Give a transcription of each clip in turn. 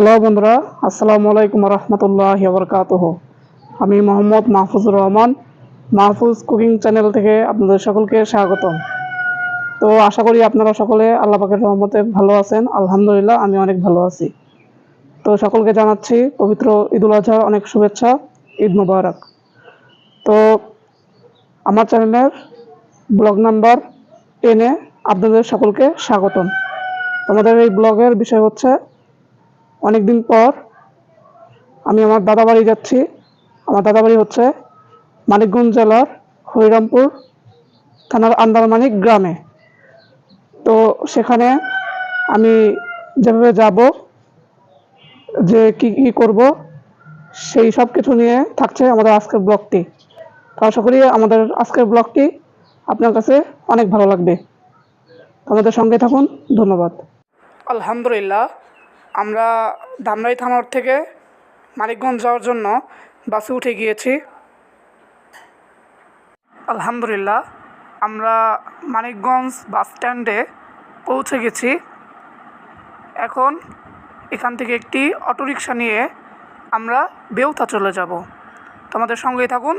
Hello বন্ধুরা, আসসালামু আলাইকুম রহমতুল্লাহ বরকাতহ আমি মোহাম্মদ মাহফুজুর রহমান, মাহফুজ কুকিং চ্যানেল থেকে আপনাদের সকলকে স্বাগতম। তো আশা করি আপনারা সকলে আল্লাহ পাকের রহমতে ভালো আছেন, আলহামদুলিল্লাহ আমি অনেক ভালো আছি। তো সকলকে জানাচ্ছি পবিত্র ঈদুল আজহার অনেক শুভেচ্ছা, ঈদ মুবারক। তো আমার চ্যানেলের ব্লগ নাম্বার টেনে আপনাদের সকলকে স্বাগতম। তোমাদের এই ব্লগের বিষয় হচ্ছে অনেকদিন পর আমি আমার দাদা বাড়ি যাচ্ছি। আমার দাদা বাড়ি হচ্ছে মানিকগঞ্জ জেলার হরিরামপুর থানার আন্দারমানিক গ্রামে। তো সেখানে আমি যেভাবে যাব, যে কি কি করব, সেই সব কিছু নিয়ে থাকছে আমাদের আজকের ব্লগটি। তো আশা করি আমাদের আজকের ব্লগটি আপনার কাছে অনেক ভালো লাগবে। আমাদের সঙ্গে থাকুন, ধন্যবাদ। আলহামদুলিল্লাহ আমরা ধামরাই থানার থেকে মানিকগঞ্জ যাওয়ার জন্য বাসে উঠে গিয়েছি। আলহামদুলিল্লাহ, আমরা মানিকগঞ্জ বাস স্ট্যান্ডে পৌঁছে গেছি। এখন এখান থেকে একটি অটোরিকশা নিয়ে আমরা বেউথা চলে যাব। তোমাদের সঙ্গেই থাকুন,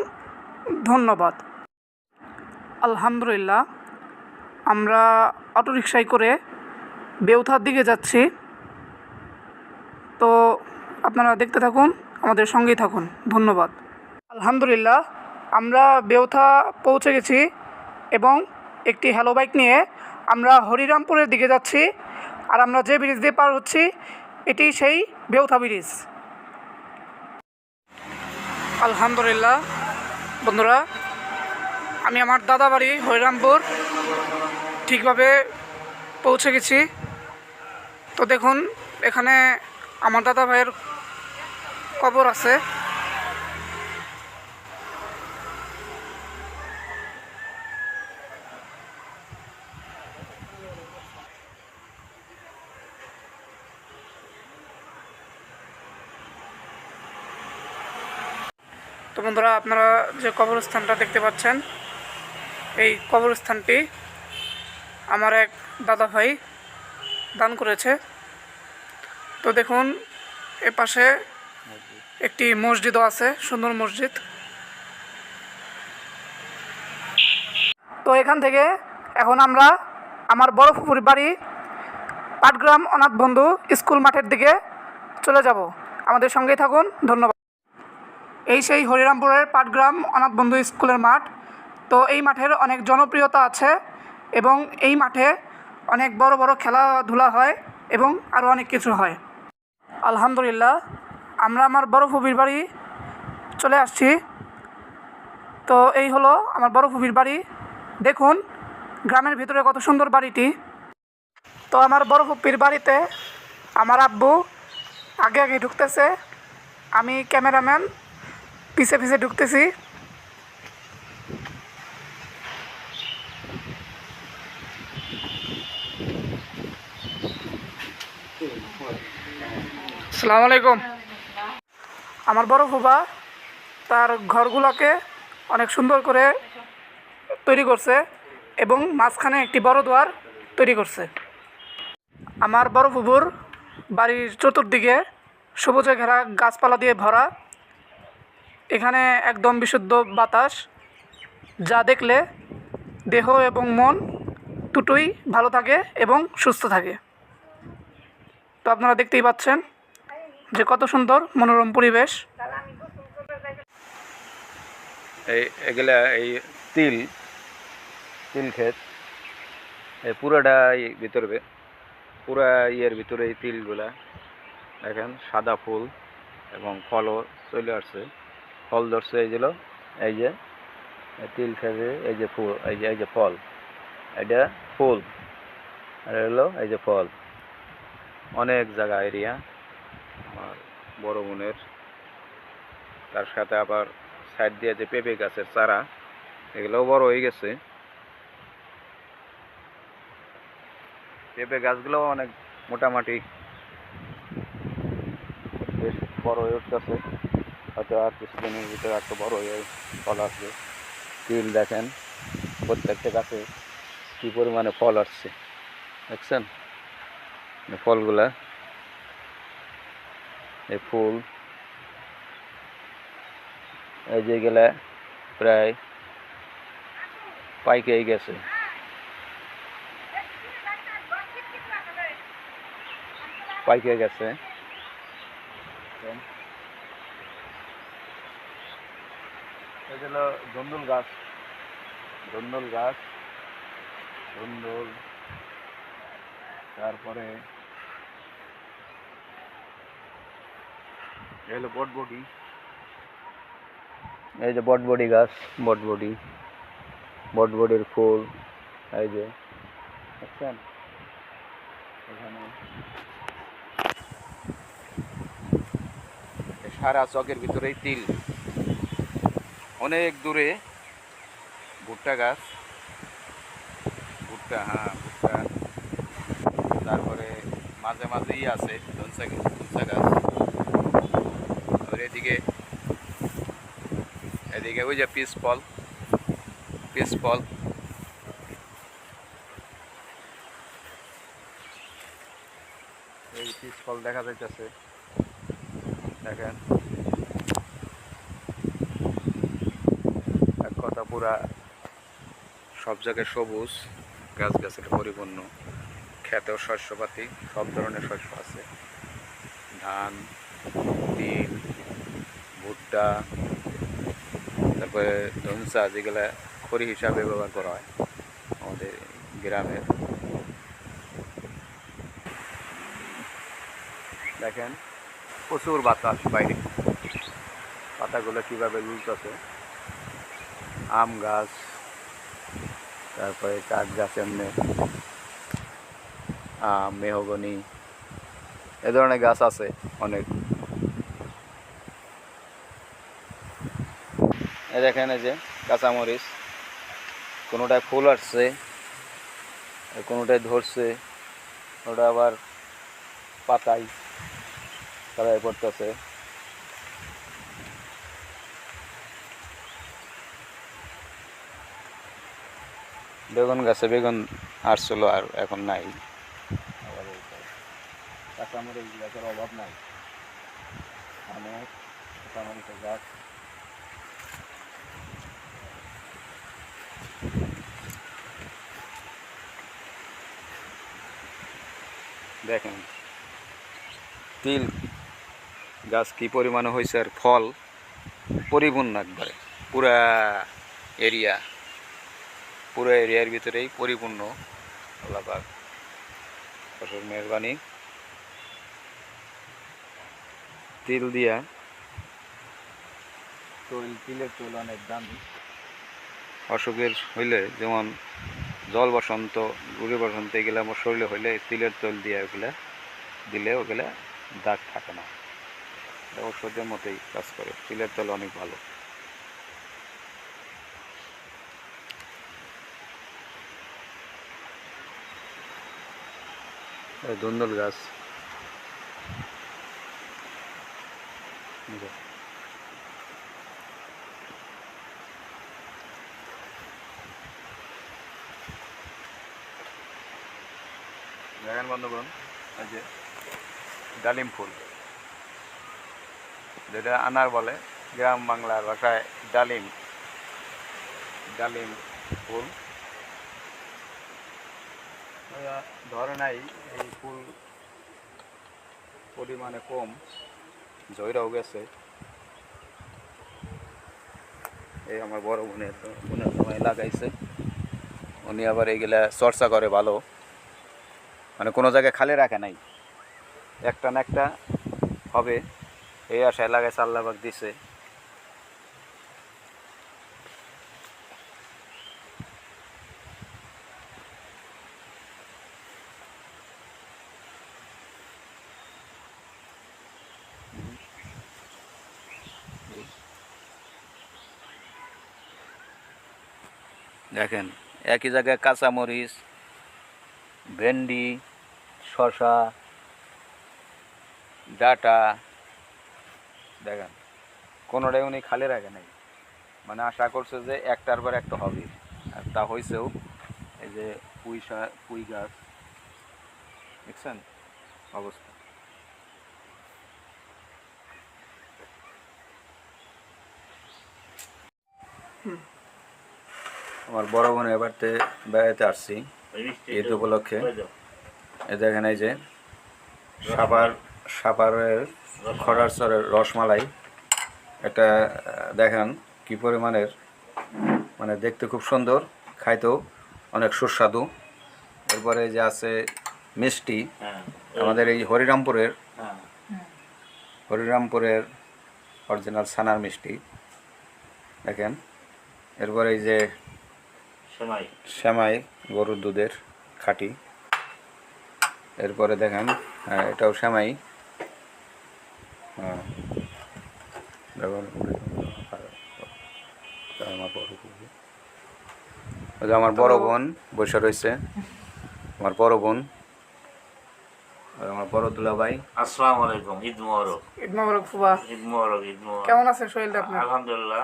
ধন্যবাদ। আলহামদুলিল্লাহ, আমরা অটোরিকশায় করে বেউথার দিকে যাচ্ছি। তো আপনারা দেখতে থাকুন, আমাদের সঙ্গেই থাকুন। ধন্যবাদ। আলহামদুলিল্লাহ, আমরা বেউথা পৌঁছে গেছি এবং একটি হ্যালো বাইক নিয়ে আমরা হরিরামপুরের দিকে যাচ্ছি। আর আমরা যে ব্রিজ দিয়ে পার হচ্ছি, এটি সেই বেউথা ব্রিজ আলহামদুলিল্লাহ, বন্ধুরা, আমি আমার দাদা বাড়ি হরিরামপুর ঠিকভাবে পৌঁছে গেছি। তো দেখুন, এখানে আমার দাদা ভাইয়ের কবর আছে। তো বন্ধুরা, আপনারা যে কবরস্থানটা দেখতে পাচ্ছেন, এই কবরস্থানটি আমার এক দাদা ভাই দান করেছে। তো দেখুন, এ পাশে একটি মসজিদও আছে, সুন্দর মসজিদ। তো এখান থেকে এখন আমরা আমার বড় ফুপুর বাড়ি পাটগ্রাম অনাথ বন্ধু স্কুল মাঠের দিকে চলে যাব। আমাদের সঙ্গেই থাকুন, ধন্যবাদ। এই সেই হরিরামপুরের পাটগ্রাম অনাথ বন্ধু স্কুলের মাঠ। তো এই মাঠের অনেক জনপ্রিয়তা আছে এবং এই মাঠে অনেক বড় বড় খেলাধুলা হয় এবং আরও অনেক কিছু হয়। আলহামদুলিল্লাহ, আমরা আমার বড় ফুবির বাড়ি চলে আসছি। তো এই হলো আমার বড় ফুবির বাড়ি। দেখুন, গ্রামের ভিতরে কত সুন্দর বাড়িটি। তো আমার বড় ফুপির বাড়িতে আমার আব্বু আগে আগে ঢুকতেছে। আমি ক্যামেরাম্যান, পিছে পিছে ঢুকতেছি। আসসালামু আলাইকুম। আমার বড় ফুবা তার ঘরগুলোকে অনেক সুন্দর করে তৈরি করছে এবং মাঝখানে একটি বড় দুয়ার তৈরি করছে। আমার বড় ফুবুর বাড়ির চতুর্দিকে সবুজে ঘেরা গাছপালা দিয়ে ভরা। এখানে একদম বিশুদ্ধ বাতাস, যা দেখলে দেহ এবং মন দুটোই ভালো থাকে এবং সুস্থ থাকে। তো আপনারা দেখতেই পাচ্ছেন যে কত সুন্দর মনোরম পরিবেশ। এই এগুলা এই তিল তিল ক্ষেত। এই পুরোটা ভিতরে পুরা ইয়ের ভিতরে এই তিলগুলা। দেখেন, সাদা ফুল এবং ফলও চলে আসছে। ফল ধরছে এই যেগুলো এই যে তিল খেতে এই যে ফুল, এই যে এই যে ফল। এটা ফুল। আর হলো এই যে ফল। অনেক জায়গা, এরিয়া। আমার বড় বোনের। তার সাথে আবার সাইড দিয়ে যে পেঁপে গাছের চারা, এগুলোও বড় হয়ে গেছে। পেঁপে গাছগুলোও অনেক মোটামুটি বেশ বড় হয়ে উঠতেছে। হয়তো আর কিছুদিনের ভিতরে একটু বড় হয়ে ফল আসবে। তিল দেখেন, প্রত্যেকটা গাছে কী পরিমাণে ফল আসছে। দেখছেন? ফলগুলা এই ফুল। এই যে গেলে প্রায় পাইকেই গেছে। পাইকে গেছে। এটা ধন্দুল গাছ। ধন্দুল গাছ। ধন্দুল। তারপরে হলো বটবডি এই যে বটবডি গাছ বটবডি বটবডির ফুল এই যে দেখছেন? এখানে। সারা চকের ভিতরেই তিল। অনেক দূরে ভুট্টা গাছ। ভুট্টা হ্যাঁ ভুট্টা। তারপরে মাঝে মাঝেই আছে ধনসা ধনসা গাছ। আর এদিকে এদিকে ওই যে পিস ফল পিস ফল এই পিস ফল দেখা যাইতেছে। দেখেন। এক কথা পুরা সব জায়গায় সবুজ গাছ গাছের পরিপূর্ণ খ্যাত শস্যপাতি, সব ধরনের শস্য আছে। ধান, তিল ভুট্টা, তারপরে ধনসা যেগুলা খড়ি হিসাবে ব্যবহার করা হয় আমাদের গ্রামের। দেখেন, প্রচুর বাতাস বাইরে। পাতাগুলো কীভাবে দুলতেছে আম গাছ, তারপরে কাঠ গাছ এমনি আম, মেহগনি, এ ধরনের গাছ আছে অনেক। দেখেন এই যে কাঁচামরিচ, কোনোটায় ফুল আসছে কোনোটায় ধরছে ওটা আবার পাতায় তারাই পড়তেছে। বেগুন গাছে বেগুন আসছিল আর এখন নাই। কাঁচামরিচ গাছের অভাব নাই। অনেক কাঁচামরিচের গাছ দেখেন তিল গাছ কি পরিমাণে হয়েছে আর ফল পরিপূর্ণ একবারে পুরা এরিয়া পুরো এরিয়ার ভিতরেই পরিপূর্ণ আল্লাপাক ফসল মেহরবানি। তিল দিয়া তৈল তিলের তৈল অনেক দামি। অসুখের হইলে যেমন জল বসন্ত, রুগী বসন্ত, এগুলো আমার শরীরে হইলে তিলের তৈল দিয়ে ওগুলা দিলে ওগুলা দাগ থাকে না। ওষুধের মতোই কাজ করে, তিলের তৈল অনেক ভালো। ধুন্দুল গাছ এই যে। দেখেন বন্ধুগণ, এই যে ডালিম ফুল, যেটা আনার বলে, গ্রাম বাংলার ভাষায় ডালিম ডালিম ফুল। ধরে নাই এই ফুল পরিমাণে কম জয়রাও গেছে। এই আমার বড় বোনের বোনের সময় লাগাইছে। উনি আবার এইগুলা চর্চা করে ভালো। মানে কোনো জায়গায় খালি রাখে নাই। একটা না একটা হবে। এই আশায় লাগাইছে আল্লাহবাক দিছে। দেখেন, একই জায়গায় কাঁচামরিচ, ভেন্ডি শশা ডাটা, দেখেন, কোনোটাই উনি খালি রাখে নাই। মানে আশা করছে যে একটার পর একটা হবে। আর তা হয়েছেও এই যে পুঁই শাক পুঁই গাছ, দেখছেন অবস্থা? আমার বড় বোন এবারতে বেড়াইতে আসছি, ঈদ উপলক্ষে। এই দেখেন এই যে সাপার সাপারের খরার চরের রসমালাই। এটা দেখেন কি পরিমাণের মানে দেখতে খুব সুন্দর খাইতেও অনেক সুস্বাদু। এরপরে যে আছে মিষ্টি আমাদের এই হরিরামপুরের হরিরামপুরের অরিজিনাল ছানার মিষ্টি। দেখেন এরপরে এই যে সেমাই। শ্যামাই গরুর দুধের খাঁটি। এরপরে দেখেন হ্যাঁ, এটাও শ্যামাই হ্যাঁ। আমার বড় বোন। ওই আমার বড় বোন বসে রয়েছে। আমার বড় বোন। আর আমার বড় দুলাভাই। আসসালামু আলাইকুম ঈদ মোবারক। ঈদ মোবারক ফুবা ঈদ মোবারক ঈদ মোবারক। কেমন আছে শরীরটা আপনার? আলহামদুলিল্লাহ।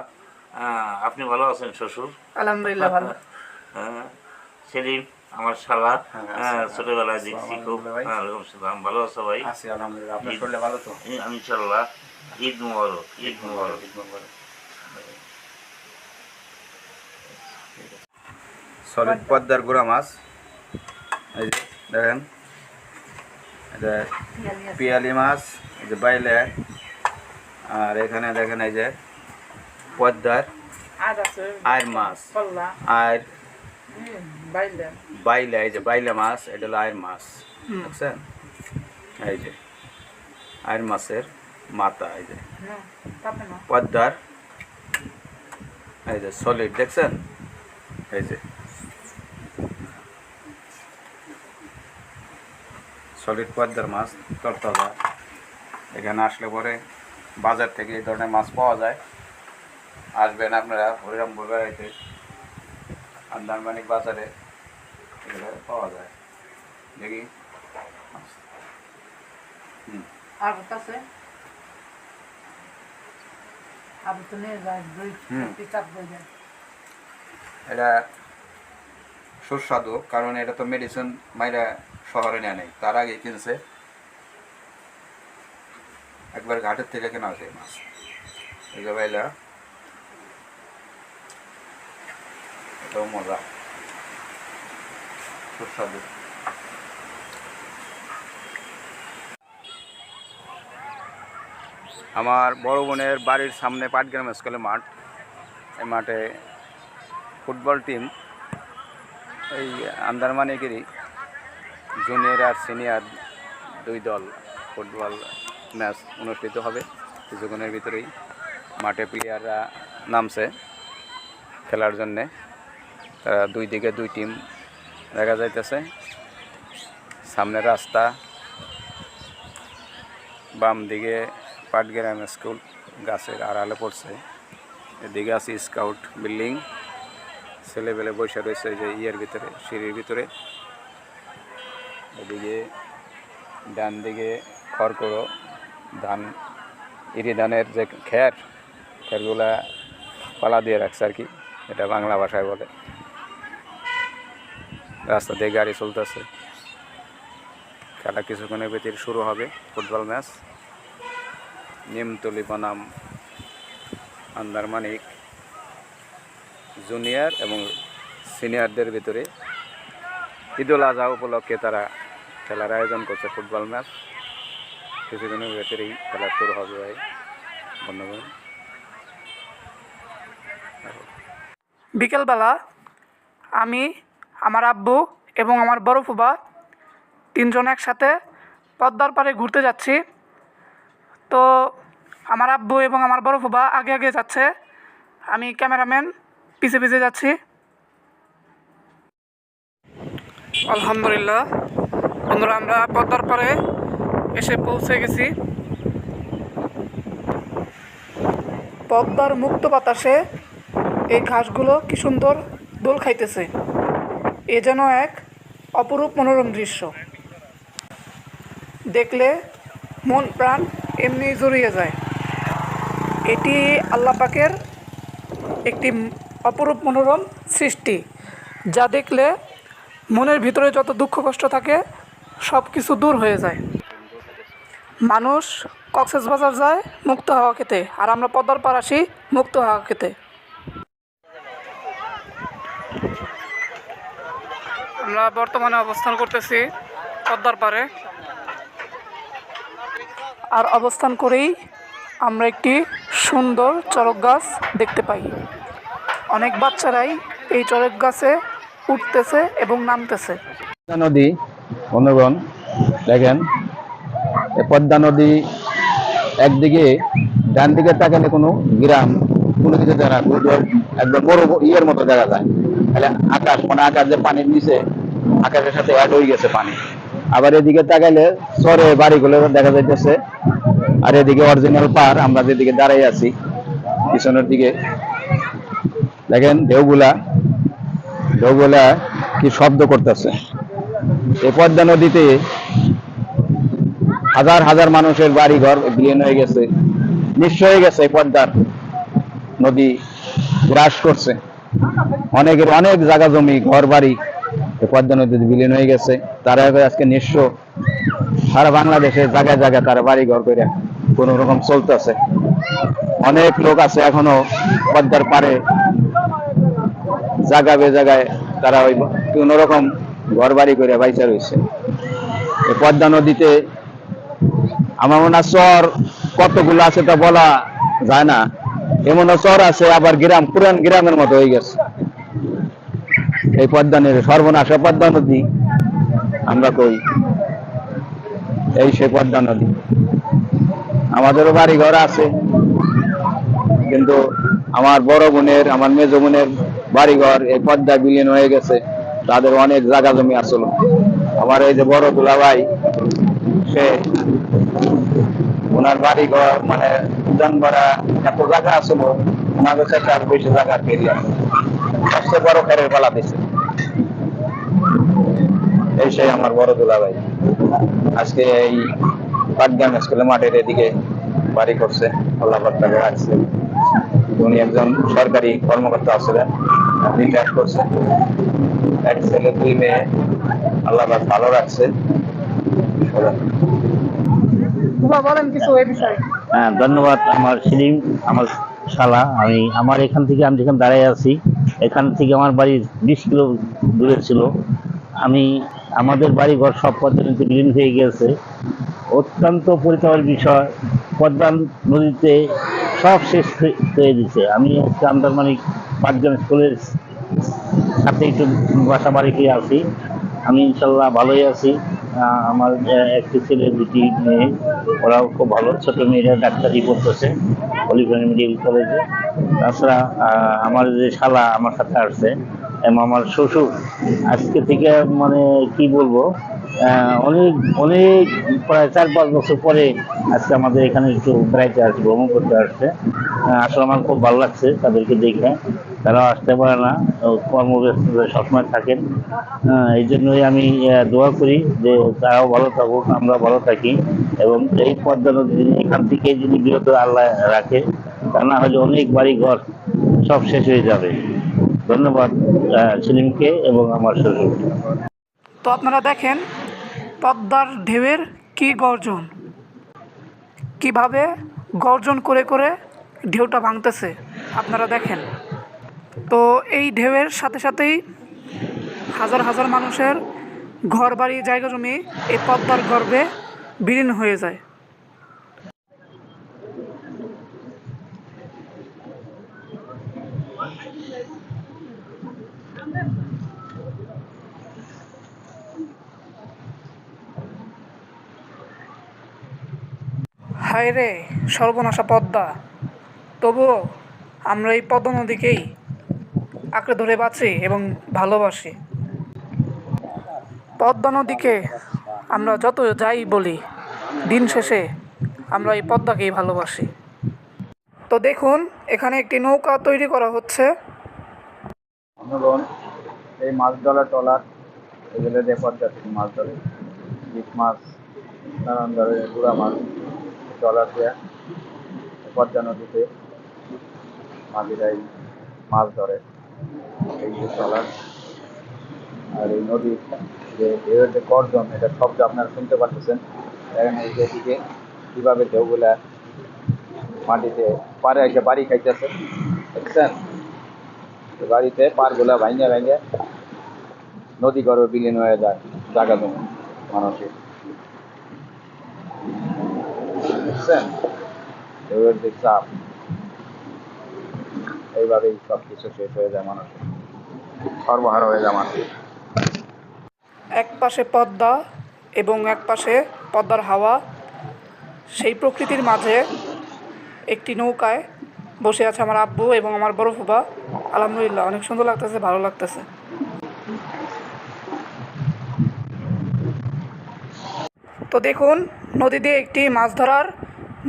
আপনি ভালো আছেন শ্বশুর? আলহামদুলিল্লাহ ভালো। হ্যাঁ, সেলিম আমার শালা হ্যাঁ, হ্যাঁ। ছোটবেলায় দেখছি খুব। আলাইকুম। হ্যাঁ, ওয়ালাইকুম সালাম। ভালো আছো ভাই? আছি আলহামদুলিল্লাহ। আপনার শরীরে ভালো তো? ই- ইনশাল্লাহ ঈদ মোবারক ঈদ মোবারক সলিড পদ্মার গুঁড়া মাছ। এই যে দেখেন। এটা পিয়ালি মাছ এই যে বাইলে। আর এখানে দেখেন এই যে পদ্মার আয়ের মাছ। আর বাইলে। বাইলে এই যে বাইলে মাছ এটা হলো আয়ের মাছ বুঝছেন এই যে আয়ের মাছের মাথা এই যে। তাপে পদ্মার এই যে সলিড দেখছেন? এই যে। সলিড পদ্মার মাছ তরতাজা। এখানে আসলে পরে বাজার থেকে এই ধরনের মাছ পাওয়া যায়। আসবেন আপনারা হরিরামপুর বেড়াইতে আন্দারমানিক বাজারে। এগুলো পাওয়া যায় দেখি আর এটা সুস্বাদু কারণ এটা তো মেডিসিন মাইরা শহরে নেয় নেই। তার আগে কিনছে। একবার ঘাটের থেকে কেনা আছে মাছ। এই যে বাইলা এটাও মজা। সুস্বাদু আমার বড় বোনের বাড়ির সামনে পাটগ্রাম স্কুলের মাঠ। এই মাঠে ফুটবল টিম, এই আন্দারমানিকেরই জুনিয়র আর সিনিয়র দুই দল ফুটবল ম্যাচ অনুষ্ঠিত হবে। কিছুক্ষণের ভিতরেই মাঠে প্লেয়াররা নামছে খেলার জন্যে। তারা দুই দিকে দুই টিম দেখা যাইতেছে। সামনে রাস্তা, বাম দিকে পাটগ্রাম স্কুল, গাছের আড়ালে পড়ছে। এদিকে আছে স্কাউট বিল্ডিং। ছেলেবেলে বসে রয়েছে যে ইয়ের ভিতরে, সিঁড়ির ভিতরে। এদিকে ডান দিকে খড়কড়ো, ধান, ইরি ধানের যে খ্যার খ্যারগুলা পালা দিয়ে রাখছে আর কি, এটা বাংলা ভাষায় বলে। রাস্তা দিয়ে গাড়ি চলতেছে। খেলা কিছুক্ষণের ভিতরে শুরু হবে ফুটবল ম্যাচ। নিমতলি বনাম আন্দারমানিক জুনিয়র এবং সিনিয়রদের ভিতরে ঈদুল আজহা উপলক্ষে তারা খেলার আয়োজন করছে ফুটবল ম্যাচ। কিছুদিনের ভেতরেই খেলা শুরু হবে ভাই। বন্ধুগণ। বিকেলবেলা আমি আমার আব্বু এবং আমার বড় ফুবা তিনজন একসাথে পদ্মার পাড়ে ঘুরতে যাচ্ছি। তো আমার আব্বু এবং আমার বড় ফুবা আগে আগে যাচ্ছে। আমি ক্যামেরাম্যান পিছে পিছে যাচ্ছি। আলহামদুলিল্লাহ। বন্ধুরা, আমরা পদ্মার পাড়ে এসে পৌঁছে গেছি। পদ্মার মুক্ত বাতাসে এই ঘাসগুলো কি সুন্দর দোল খাইতেছে। এ যেন এক অপরূপ মনোরম দৃশ্য। দেখলে মন প্রাণ এমনি জড়িয়ে যায়। এটি আল্লাহ পাকের একটি অপরূপ মনোরম সৃষ্টি, যা দেখলে মনের ভিতরে যত দুঃখ কষ্ট থাকে সব কিছু দূর হয়ে যায়। মানুষ কক্সেস বাজার যায় মুক্ত হাওয়া খেতে, আর আমরা পদ্মার পার আসি মুক্ত হাওয়া খেতে। আমরা বর্তমানে অবস্থান করতেছি পদ্মার পারে আর অবস্থান করেই আমরা একটি সুন্দর চড়ক গাছ দেখতে পাই। অনেক বাচ্চারাই এই চড়ক গাছে উঠতেছে এবং নামতেছে। পদ্মা নদী, বন্ধুগণ, দেখেন পদ্মা নদী একদিকে ডান দিকে তাকালে কোনো গ্রাম, কোনো কিছু জায়গা একদম বড় ইয়ের মতো দেখা যায়। তাহলে আকাশ মানে আকাশ যে পানির নিচে আকাশের সাথে অ্যাড হয়ে গেছে পানি। আবার এদিকে তাকাইলে সরে বাড়িগুলো দেখা যাইতেছে। আর এদিকে অরিজিনাল পার আমরা যেদিকে দাঁড়াই আছি, পিছনের দিকে। দেখেন ঢেউগুলা ঢেউগুলা কি শব্দ করতেছে। এই পদ্মা নদীতে হাজার হাজার মানুষের বাড়ি ঘর বিলীন হয়ে গেছে। নিঃস্ব হয়ে গেছে এই পদ্মার নদী, গ্রাস করছে। অনেকের অনেক জায়গা জমি ঘর বাড়ি পদ্মা নদীতে বিলীন হয়ে গেছে, তারা আজকে নিঃস্ব সারা বাংলাদেশে জায়গায় জায়গায় তারা বাড়ি ঘর করে কোন রকম চলতেছে। অনেক লোক আছে এখনও পদ্মার পারে জায়গা বে জায়গায় তারা ওই কোন রকম ঘর বাড়ি করে বাইচা রয়েছে। পদ্মা নদীতে আমার মনে হয় চর কতগুলো আছে তা বলা যায় না। এমন চর আছে, আবার গ্রাম, পুরান গ্রামের মতো হয়ে গেছে। এই পদ্মা নদী সর্বনাশা পদ্মা নদী। আমরা কই? এই সে পদ্মা নদী। আমাদেরও বাড়ি ঘর আছে, কিন্তু আমার বড় বোনের, আমার মেজ বোনের বাড়িঘর এই পদ্মা বিলীন হয়ে গেছে। তাদের অনেক জায়গা জমি আসলো। আমার এই যে বড় দুলা ভাই, সে ওনার বাড়িঘর মানে উদ্যান করা এত জায়গা আসলো ওনার কাছে আরও বেশি জায়গা পেরিয়ে আছে সবচেয়ে বড় খেরের পালা দিছে। এই সেই আমার বড় দুলা ভাই। আজকে এই পাটগ্রাম স্কুলে মাঠের এদিকে বাড়ি করছে আল্লাহ তাকে রাখছে। উনি একজন সরকারি কর্মকর্তা ছিলেন রিটায়ার করছে এক ছেলে দুই মেয়ে আল্লাহ ভালো রাখছে। বলেন কিছু এই বিষয়ে। হ্যাঁ ধন্যবাদ আমার সেলিম আমার শালা। আমি আমার এখান থেকে আমি যেখানে দাঁড়িয়ে আছি এখান থেকে আমার বাড়ি বিশ কিলো দূরে ছিল। আমি আমাদের বাড়ি ঘর সব পদ্ধতিতে বিলীন হয়ে গেছে অত্যন্ত পরিতাপের বিষয়। পদ্মা নদীতে সব শেষ হয়ে- দিছে আমি হচ্ছে আন্দারমানিক পাঁচজন স্কুলের সাথে একটু বাসা বাড়ি খেয়ে আছি আমি ইনশাল্লাহ ভালোই আছি। আমার একটি ছেলে, দুটি মেয়ে, ওরাও খুব ভালো। ছোট মেয়েরা ডাক্তারি পড়তেছে অলিভেন মেডিকেল কলেজে। তাছাড়া আমার যে শালা আমার সাথে আসছে আমার শ্বশুর আজকে থেকে মানে কি বলব অনেক অনেক প্রায় চার পাঁচ বছর পরে আজকে আমাদের এখানে একটু বেড়াইতে আসছে, ভ্রমণ করতে আসছে। আসলে আমার খুব ভালো লাগছে তাদেরকে দেখে। তারাও আসতে পারে না, ও কর্মব্যস্ততায় সবসময় থাকেন। এই জন্যই আমি দোয়া করি যে তারাও ভালো থাকুক আমরা ভালো থাকি এবং এই পদ্মা যদি এখান থেকে যদি বিরত আল্লাহ রাখে, তা না হলে অনেক বাড়ি ঘর সব শেষ হয়ে যাবে। ধন্যবাদ সেলিমকে এবং আমার শ্বশুরকে তো আপনারা দেখেন, পদ্মার ঢেউয়ের কি গর্জন। কীভাবে গর্জন করে করে ঢেউটা ভাঙতেছে, আপনারা দেখেন। তো এই ঢেউয়ের সাথে সাথেই হাজার হাজার মানুষের ঘর বাড়ি জায়গা জমি এই পদ্মার গর্ভে বিলীন হয়ে যায়। হায় রে সর্বনাশা পদ্মা। তবুও আমরা এই পদ্মা নদীকেই আঁকড়ে ধরে বাঁচি এবং ভালোবাসি। পদ্মা নদীকে আমরা যত যাই বলি, দিন শেষে আমরা এই পদ্মাকেই ভালোবাসি। তো দেখুন, এখানে একটি নৌকা তৈরি করা হচ্ছে। এই মাছ ধরার ট্রলার, এগুলো পদ্মা থেকে মাছ ধরে মাছ, নানান ধরনের গুড়া মাছ ট্রলার দিয়ে পদ্মা নদীতে মাঝিরাই মাছ ধরে এই যে ট্রলার আর এই নদীর যে ঢেউয়ের যে গর্জন এটা শব্দ আপনারা শুনতে পাচ্ছেন দেখেন এই যে এদিকে কীভাবে ঢেউগুলা মাটিতে পারে এসে বাড়ি খাইতেছে দেখছেন তো বাড়িতে পারগুলা ভাঙে ভাঙে নদী গর্ভে বিলীন হয়ে যায় জায়গা জমি মানুষের বুঝছেন যে চাপ। এইভাবেই সব কিছু শেষ হয়ে যায় মানুষের। সর্বহারা হয়ে যায় মানুষ। এক পাশে পদ্মা এবং এক পাশে পদ্মার হাওয়া সেই প্রকৃতির মাঝে একটি নৌকায় বসে আছে আমার আব্বু এবং আমার বড় ফুবা আলহামদুলিল্লাহ অনেক সুন্দর লাগতেছে ভালো লাগতেছে। তো দেখুন নদী দিয়ে একটি মাছ ধরার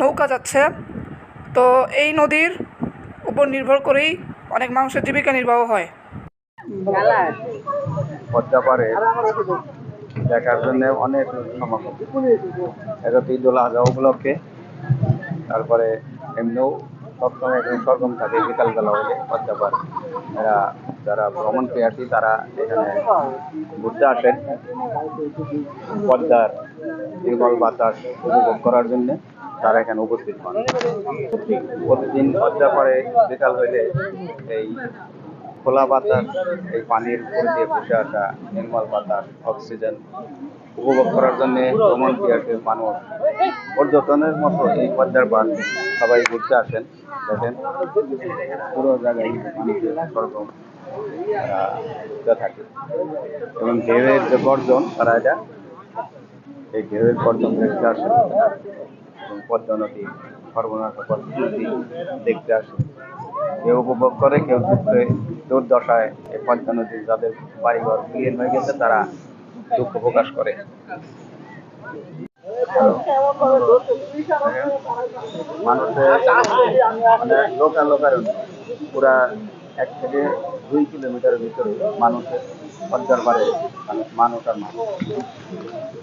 নৌকা যাচ্ছে। তো এই নদীর উপর নির্ভর করেই অনেক মানুষের জীবিকা নির্বাহ হয়। পদ্মা পারে দেখার জন্য অনেক সমাগম। উপলক্ষে। তারপরে এমনিও সবসময় এখানে সরগম থাকে বিকালবেলা হলে পদ্মা পারে এরা যারা ভ্রমণ প্রিয়ার্থী, তারা এখানে ঘুরতে আসেন। পদ্মার নির্মল বাতাস উপভোগ করার জন্য। তারা এখানে উপস্থিত হন। প্রতিদিন পদ্মা পারে বিকাল হইলে এই খোলা বাতাস, এই পানির দিয়ে বসে আসা নির্মল বাতাস, অক্সিজেন উপভোগ করার জন্য ভ্রমণ প্রিয়ার্থীর মানুষ পর্যটনের মতো এই পদ্মার পার সবাই ঘুরতে আসেন। দেখেন, পুরো জায়গায় থাকে এবং ঢেউয়ের যে গর্জন, তারা এটা, এই ঢেউয়ের গর্জন দেখতে আসেন। এবং পদ্মা নদী সর্বনাশ পদ্ধতি দেখতে আসেন কেউ উপভোগ করে, কেউ দুঃখে, দুর্দশায় এই পদ্মা নদীর যাদের বাড়িঘর বিলীন হয়ে গেছে, তারা দুঃখ প্রকাশ করে। মানুষের মানে লোকাল লোকারণ পুরা এক থেকে দুই কিলোমিটারের ভিতরে মানুষের পদ্মার পারে মানে মানুষ আর মানুষ।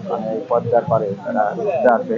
মানে পদ্মার পারে তারা আসে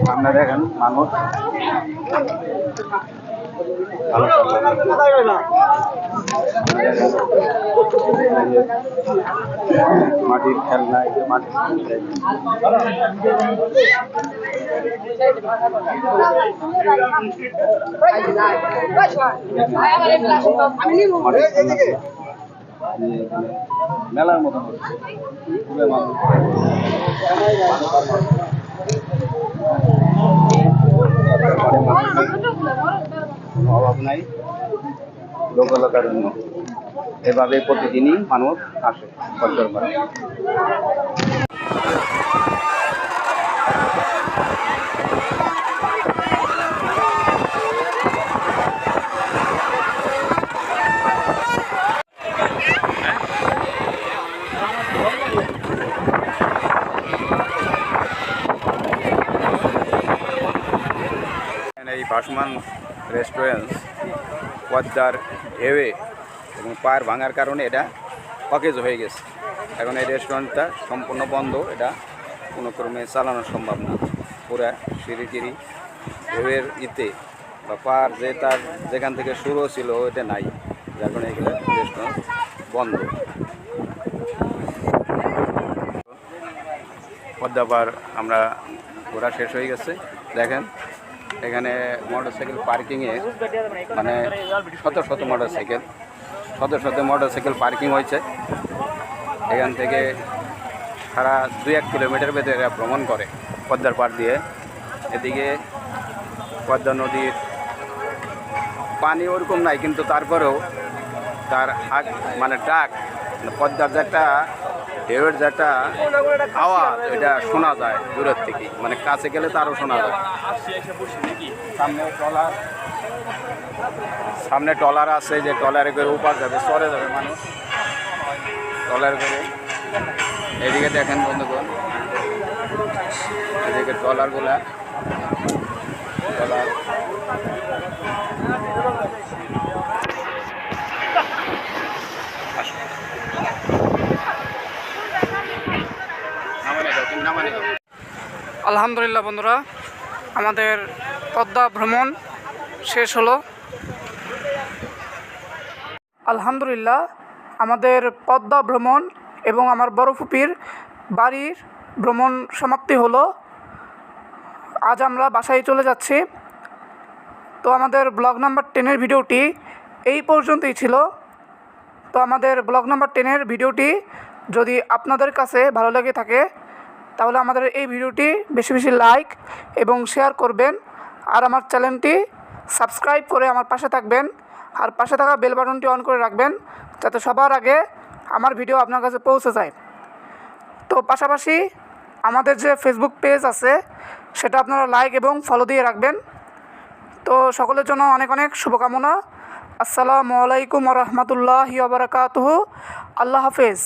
সামনে দেখেন মানুষ। মাটির খেলনা যে মাটির মেলার মতো মানুষ কোনো অভাব নাই। জন্য এভাবে প্রতিদিনই মানুষ আসে পাড়ে এই ভাসমান রেস্টুরেন্ট পদ্মার ঢেউয়ে এবং পায়ের ভাঙার কারণে এটা অকেজ হয়ে গেছে। এখন এই রেস্টুরেন্টটা সম্পূর্ণ বন্ধ, এটা কোনো ক্রমে চালানো সম্ভব না। পুরা সিঁড়িটিরি ঢেউয়ের ইতে বা পার যে তার যেখান থেকে শুরু ছিল ওইটা নাই। যার কারণে এগুলো রেস্টুরেন্ট বন্ধ। পদ্মা পার আমরা ঘোরা শেষ হয়ে গেছে। দেখেন এখানে মোটরসাইকেল পার্কিংয়ে মানে শত শত মোটরসাইকেল, শত শত মোটরসাইকেল পার্কিং হয়েছে। এখান থেকে সারা দুই এক কিলোমিটার ভেতরে এরা ভ্রমণ করে পদ্মার পাড় দিয়ে। এদিকে পদ্মা নদীর পানি ওরকম নাই, কিন্তু তারপরেও তার হাক মানে ডাক মানে পদ্মার যে একটা ঢেউয়ের যে একটা আওয়াজ এটা শোনা যায় দূরের থেকে। মানে কাছে গেলে তো আরও শোনা যায়। সামনে ট্রলার। সামনে আছে, যে ট্রলারে করে উপার যাবে সরে যাবে মানুষ। ট্রলার করে। এদিকে দেখেন বন্ধুগণ, এদিকে ট্রলারগুলা। ট্রলার। আলহামদুলিল্লাহ বন্ধুরা, আমাদের পদ্মা ভ্রমণ শেষ হলো। আলহামদুলিল্লাহ, আমাদের পদ্মা ভ্রমণ এবং আমার বড় ফুপির বাড়ির ভ্রমণ সমাপ্তি হলো। আজ আমরা বাসায় চলে যাচ্ছি। তো আমাদের ব্লগ নাম্বার টেনের ভিডিওটি এই পর্যন্তই ছিল। তো আমাদের ব্লগ নাম্বার টেনের ভিডিওটি যদি আপনাদের কাছে ভালো লেগে থাকে তাহলে আমাদের এই ভিডিওটি বেশি বেশি লাইক এবং শেয়ার করবেন। আর আমার চ্যানেলটি সাবস্ক্রাইব করে আমার পাশে থাকবেন। আর পাশে থাকা বেল বাটনটি অন করে রাখবেন যাতে সবার আগে আমার ভিডিও আপনার কাছে পৌঁছে যায়। তো পাশাপাশি আমাদের যে ফেসবুক পেজ আছে, সেটা আপনারা লাইক এবং ফলো দিয়ে রাখবেন। তো সকলের জন্য অনেক অনেক শুভকামনা। আসসালামু আলাইকুম রহমতুল্লাহি আবরকাতহ আল্লাহ হাফেজ।